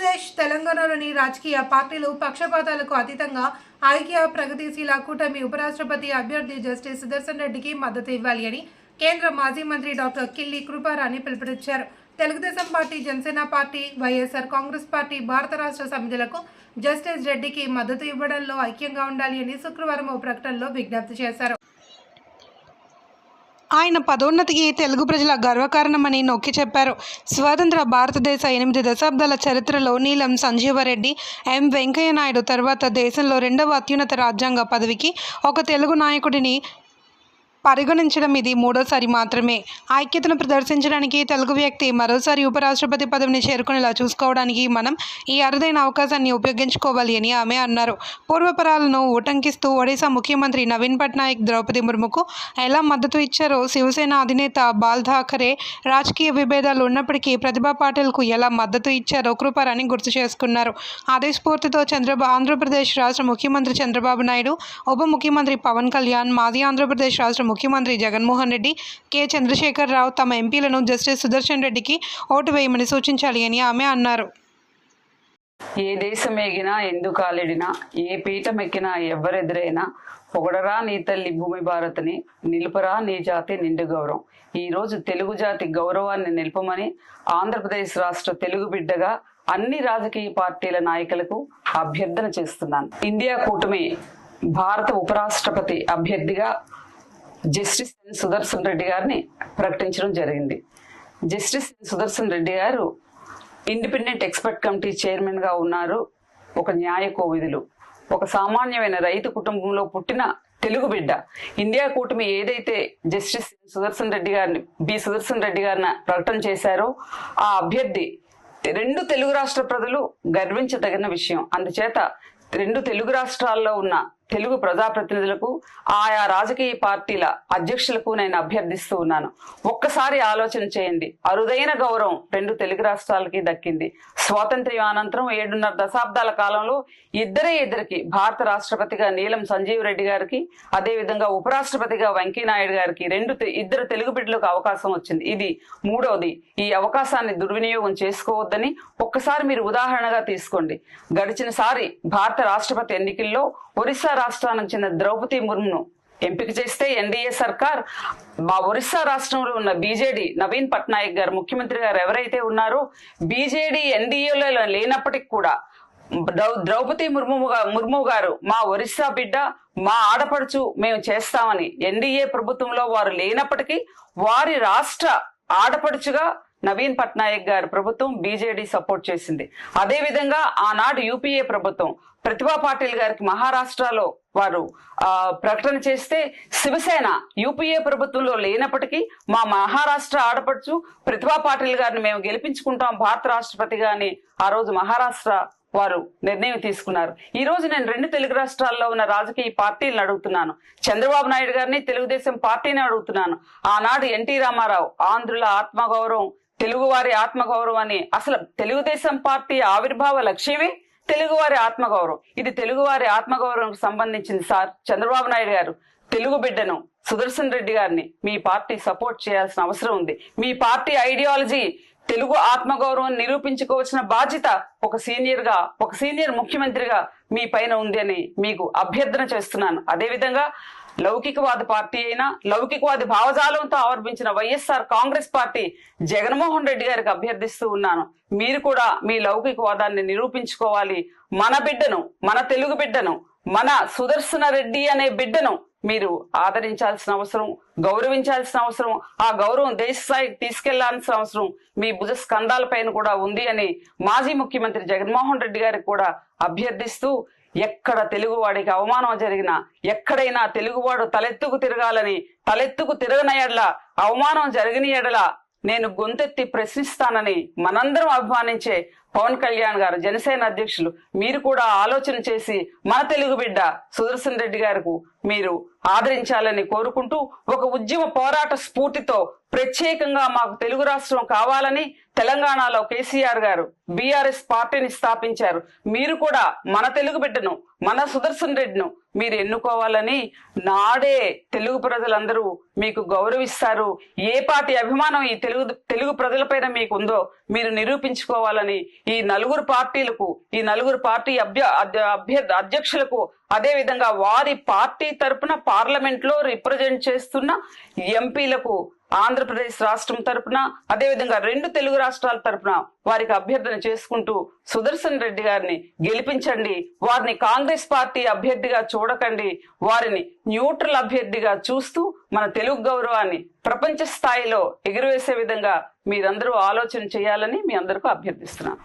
ఆంధ్రప్రదేశ్ తెలంగాణలోని రాజకీయ పార్టీలు పక్షపాతాలకు అతీతంగా ఐక్య ప్రగతిశీల కూటమి ఉపరాష్ట్రపతి అభ్యర్థి జస్టిస్ సుదర్శన్ రెడ్డికి మద్దతు ఇవ్వాలి అని కేంద్ర మాజీ మంత్రి డాక్టర్ కిల్లి కృపారాణి పిలుపునిచ్చారు. Telugudesam party Janasena party YSR Congress party Bharat Rashtra సమితులకు justice రెడ్డికి మద్దతు ఇవ్వడంలో ఐక్యంగా ఉండాలి అని శుక్రవారం ఓ ప్రకటనలో విజ్ఞప్తి చేశారు. ఆయన పదోన్నతికి తెలుగు ప్రజల గర్వకారణమని నొక్కి చెప్పారు. స్వతంత్ర భారతదేశ ఎనిమిది దశాబ్దాల చరిత్రలో నీలం సంజీవరెడ్డి ఎం వెంకయ్య నాయుడు తర్వాత దేశంలో రెండవ అత్యున్నత రాజ్యాంగ పదవికి ఒక తెలుగు నాయకుడిని పరిగణించడం ఇది. మూడోసారి మాత్రమే. ఐక్యతను ప్రదర్శించడానికి తెలుగు వ్యక్తి మరోసారి ఉపరాష్ట్రపతి పదవిని చేరుకునేలా చూసుకోవడానికి మనం ఈ అరుదైన అవకాశాన్ని ఉపయోగించుకోవాలి అని ఆమె అన్నారు. పూర్వపరాలను ఉటంకిస్తూ ఒడిశా ముఖ్యమంత్రి నవీన్ పట్నాయక్ ద్రౌపది ముర్ముకు ఎలా మద్దతు ఇచ్చారో శివసేన అధినేత బాల్ ఠాకరే రాజకీయ విభేదాలు ఉన్నప్పటికీ ప్రతిభా పాటిల్కు ఎలా మద్దతు ఇచ్చారో కృపారాణి గుర్తు చేసుకున్నారు. అదే స్ఫూర్తితో చంద్రబాబు ఆంధ్రప్రదేశ్ రాష్ట్ర ముఖ్యమంత్రి చంద్రబాబు నాయుడు ఉప ముఖ్యమంత్రి పవన్ కళ్యాణ్ మాజీ ఆంధ్రప్రదేశ్ రాష్ట్ర ముఖ్యమంత్రి జగన్మోహన్ రెడ్డి కె. చంద్రశేఖరరావు తమ ఎంపీలను జస్టిస్ సుదర్శన్ రెడ్డికి ఓటు వేయమని సూచించాలి అని ఆమె అన్నారు. ఏ దేశం ఎగినా ఎందుకు ఏ పీఠం ఎక్కినా ఎవ్వరెదురైనా పొగడరా నీ తల్లి భూమి భారత్ని నిలుపరా నీ జాతి నిండు గౌరవం. ఈ రోజు తెలుగు జాతి గౌరవాన్ని నిలుపమని ఆంధ్రప్రదేశ్ రాష్ట్ర తెలుగు బిడ్డగా అన్ని రాజకీయ పార్టీల నాయకులకు అభ్యర్థన చేస్తున్నాను. ఇండియా కూటమి భారత ఉపరాష్ట్రపతి అభ్యర్థిగా జస్టిస్ సుదర్శన్ రెడ్డి గారిని ప్రకటించడం జరిగింది. జస్టిస్ సుదర్శన్ రెడ్డి గారు ఇండిపెండెంట్ ఎక్స్పర్ట్ కమిటీ చైర్మన్గా ఉన్నారు. ఒక న్యాయ కోవిధులు ఒక సామాన్యమైన రైతు కుటుంబంలో పుట్టిన తెలుగు బిడ్డ. ఇండియా కూటమి ఏదైతే జస్టిస్ సుదర్శన్ రెడ్డి గారిని బి సుదర్శన్ రెడ్డి గారిని ప్రకటన చేశారో ఆ అభ్యర్థి రెండు తెలుగు రాష్ట్ర ప్రజలు గర్వించదగిన విషయం. అందుచేత రెండు తెలుగు రాష్ట్రాల్లో ఉన్న తెలుగు ప్రజాప్రతినిధులకు ఆయా రాజకీయ పార్టీల అధ్యక్షులకు నేను అభ్యర్థిస్తూ ఉన్నాను. ఒక్కసారి ఆలోచన చేయండి. అరుదైన గౌరవం రెండు తెలుగు రాష్ట్రాలకి దక్కింది. స్వాతంత్ర్యం అనంతరం ఏడున్నర దశాబ్దాల కాలంలో ఇద్దరే ఇద్దరికి భారత రాష్ట్రపతిగా నీలం సంజీవ్ రెడ్డి గారికి అదే విధంగా ఉపరాష్ట్రపతిగా వెంకయ్యనాయుడు గారికి రెండు ఇద్దరు తెలుగు బిడ్డలకు అవకాశం వచ్చింది. ఇది మూడవది ఈ అవకాశాన్ని దుర్వినియోగం చేసుకోవద్దని ఒక్కసారి మీరు ఉదాహరణగా తీసుకోండి. గడిచిన సారి భారత రాష్ట్రపతి ఎన్నికల్లో ఒరిస్సా రాష్ట్రానికి చెందిన ద్రౌపది ముర్మును ఎంపిక చేస్తే ఎన్డీఏ సర్కార్ మా ఒరిస్సా రాష్ట్రంలో ఉన్న బీజేడీ నవీన్ పట్నాయక్ గారు ముఖ్యమంత్రి గారు ఎవరైతే ఉన్నారో బీజేడీ ఎన్డీఏలో లేనప్పటికి కూడా ద్రౌపది ముర్ము ముర్ము గారు మా ఒరిస్సా బిడ్డ మా ఆడపడుచు మేము చేస్తామని ఎన్డీఏ ప్రభుత్వంలో వారు లేనప్పటికీ వారి రాష్ట్ర ఆడపడుచుగా నవీన్ పట్నాయక్ గారు ప్రభుత్వం బీజేడీ సపోర్ట్ చేసింది. అదే విధంగా ఆనాడు యూపీఏ ప్రభుత్వం ప్రతిభా పాటిల్ గారికి మహారాష్ట్రలో వారు ఆ, ప్రకటన చేస్తే శివసేన యూపీఏ ప్రభుత్వంలో లేనప్పటికీ మా మహారాష్ట్ర ఆడపడుచు ప్రతిభా పాటిల్ గారిని మేము గెలిపించుకుంటాం భారత రాష్ట్రపతిగా అని ఆ రోజు మహారాష్ట్ర వారు నిర్ణయం తీసుకున్నారు. ఈ రోజు నేను రెండు తెలుగు రాష్ట్రాల్లో ఉన్న రాజకీయ పార్టీలను అడుగుతున్నాను. చంద్రబాబు నాయుడు గారిని తెలుగుదేశం పార్టీని అడుగుతున్నాను. ఆనాడు ఎన్టీ రామారావు ఆంధ్రుల ఆత్మగౌరవం తెలుగువారి ఆత్మగౌరవం అని అసలు తెలుగుదేశం పార్టీ ఆవిర్భావ లక్ష్యమే తెలుగువారి ఆత్మగౌరవం. ఇది తెలుగువారి ఆత్మగౌరవం సంబంధించింది సార్. చంద్రబాబు నాయుడు గారు తెలుగు బిడ్డను సుదర్శన్ రెడ్డి గారిని మీ పార్టీ సపోర్ట్ చేయాల్సిన అవసరం ఉంది. మీ పార్టీ ఐడియాలజీ తెలుగు ఆత్మగౌరవం నిరూపించుకోవాల్సిన బాధ్యత ఒక సీనియర్గా ఒక సీనియర్ ముఖ్యమంత్రిగా మీ పైన ఉంది అని మీకు అభ్యర్థన చేస్తున్నాను. అదేవిధంగా లౌకికవాద పార్టీ అయినా లౌకికవాది భావజాలంతో ఆవర్భించిన వైఎస్ఆర్ కాంగ్రెస్ పార్టీ జగన్మోహన్ రెడ్డి గారికి అభ్యర్థిస్తూ ఉన్నాను. మీరు కూడా మీ లౌకికవాదాన్ని నిరూపించుకోవాలి. మన బిడ్డను మన తెలుగు బిడ్డను మన సుదర్శన రెడ్డి అనే బిడ్డను మీరు ఆదరించాల్సిన అవసరం గౌరవించాల్సిన అవసరం ఆ గౌరవం దేశ స్థాయికి తీసుకెళ్ళాల్సిన అవసరం మీ భుజ స్కంధాలపైన కూడా ఉంది అని మాజీ ముఖ్యమంత్రి జగన్మోహన్ రెడ్డి గారికి కూడా అభ్యర్థిస్తూ ఎక్కడ తెలుగువాడికి అవమానం జరిగినా ఎక్కడైనా తెలుగువాడు తలెత్తుకు తిరగాలని తలెత్తుకు తిరగని ఎడల అవమానం జరిగిన ఎడల నేను గొంతెత్తి ప్రశ్నిస్తానని మనందరం అభిమానించే పవన్ కళ్యాణ్ గారు జనసేన అధ్యక్షులు మీరు కూడా ఆలోచన చేసి మన తెలుగు బిడ్డ సుదర్శన్ రెడ్డి గారికి మీరు ఆదరించాలని కోరుకుంటూ ఒక ఉద్యమ పోరాట స్ఫూర్తితో ప్రత్యేకంగా మాకు తెలుగు రాష్ట్రం కావాలని తెలంగాణలో కేసీఆర్ గారు బీఆర్ఎస్ పార్టీని స్థాపించారు. మీరు కూడా మన తెలుగు బిడ్డను మన సుదర్శన్ రెడ్డిను మీరు ఎన్నుకోవాలని నాడే తెలుగు ప్రజలందరూ మీకు గౌరవిస్తారు. ఏ పార్టీ అభిమానం ఈ తెలుగు తెలుగు ప్రజలపైన మీకు ఉందో మీరు నిరూపించుకోవాలని ఈ నలుగురు పార్టీలకు ఈ నలుగురు పార్టీ అభ్య అభ్య- అధ్యక్షులకు అదే విధంగా వారి పార్టీ తరపున పార్లమెంట్లో రిప్రజెంట్ చేస్తున్న ఎంపీలకు ఆంధ్రప్రదేశ్ రాష్ట్రం తరపున అదేవిధంగా రెండు తెలుగు రాష్ట్రాల తరపున వారికి అభ్యర్థన చేసుకుంటూ సుదర్శన్ రెడ్డి గారిని గెలిపించండి వారిని కాంగ్రెస్ పార్టీ అభ్యర్థిగా చూడకండి వారిని న్యూట్రల్ అభ్యర్థిగా చూస్తూ మన తెలుగు గౌరవాన్ని ప్రపంచ స్థాయిలో ఎగురవేసే విధంగా మీరందరూ ఆలోచన చేయాలని మీ అందరికీ అభ్యర్థిస్తున్నాను.